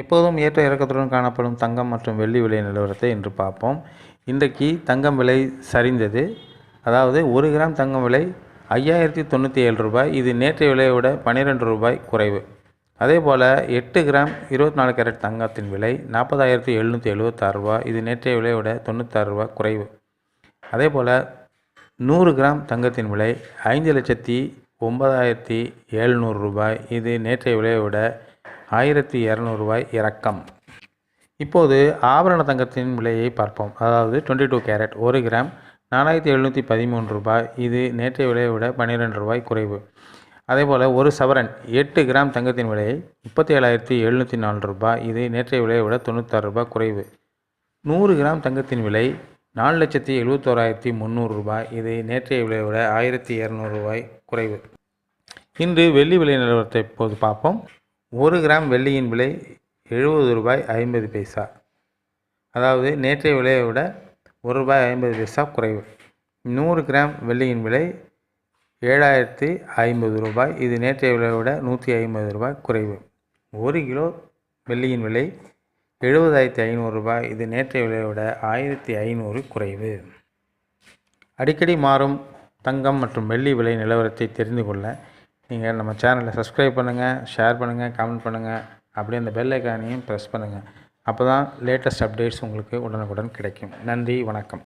எப்போதும் ஏற்ற இறக்கத்துடன் காணப்படும் தங்கம் மற்றும் வெள்ளி விலை நிலவரத்தை இன்று பார்ப்போம். இன்றைக்கு தங்கம் விலை சரிந்தது. அதாவது ஒரு கிராம் தங்கம் விலை ஐயாயிரத்தி தொண்ணூற்றி ஏழு ரூபாய். இது நேற்றைய விலையை விட பன்னிரெண்டு ரூபாய் குறைவு. அதே போல் எட்டு கிராம் இருபத்தி நாலு கேரட் தங்கத்தின் விலை நாற்பதாயிரத்தி எழுநூற்றி எழுபத்தாறு ரூபாய். இது நேற்றைய விலையை விட தொண்ணூத்தாறு ரூபாய் குறைவு. அதே போல் நூறு கிராம் தங்கத்தின் விலை ஐந்து லட்சத்தி ஒன்பதாயிரத்தி எழுநூறு ரூபாய். இது நேற்றைய விலையை விட ஆயிரத்தி இரநூறுவாய் இறக்கம் இப்போது ஆபரண தங்கத்தின் விலையை பார்ப்போம். அதாவது டுவெண்ட்டி டூ கேரட் ஒரு கிராம் நாலாயிரத்தி எழுநூற்றி பதிமூன்று ரூபாய். இது நேற்றைய விலையை விட பன்னிரெண்டு ரூபாய் குறைவு. அதேபோல் ஒரு சவரன் எட்டு கிராம் தங்கத்தின் விலை முப்பத்தி ஏழாயிரத்தி எழுநூற்றி நாலு ரூபாய். இது நேற்றைய விலையை விட தொண்ணூத்தாறு ரூபாய் குறைவு. நூறு கிராம் தங்கத்தின் விலை நாலு லட்சத்தி எழுபத்தோராயிரத்தி முந்நூறு ரூபாய். இது நேற்றைய விலையை விட ஆயிரத்தி இரநூறு ரூபாய் குறைவு. இன்று வெள்ளி விலை நிலவரத்தை இப்போது பார்ப்போம். ஒரு கிராம் வெள்ளியின் விலை எழுபது ரூபாய் ஐம்பது பைசா. அதாவது நேற்றைய விலையை விட ஒரு ரூபாய் ஐம்பது பைசா குறைவு. நூறு கிராம் வெள்ளியின் விலை ஏழாயிரத்தி ஐம்பது ரூபாய். இது நேற்றைய விலையை விட நூற்றி ஐம்பது ரூபாய் குறைவு. ஒரு கிலோ வெள்ளியின் விலை எழுபதாயிரத்தி ஐநூறு ரூபாய். இது நேற்றைய விலையை விட ஆயிரத்தி ஐநூறு குறைவு. அடிக்கடி மாறும் தங்கம் மற்றும் வெள்ளி விலை நிலவரத்தை தெரிந்து கொள்ள நீங்கள் நம்ம சேனலை சப்ஸ்கிரைப் பண்ணுங்கள் ஷேர் பண்ணுங்கள் கமெண்ட் பண்ணுங்கள் அப்படியே அந்த பெல் ஐக்கானையும் ப்ரெஸ் பண்ணுங்கள் அப்போ தான் லேட்டஸ்ட் அப்டேட்ஸ் உங்களுக்கு உடனுக்குடன் கிடைக்கும். நன்றி வணக்கம்.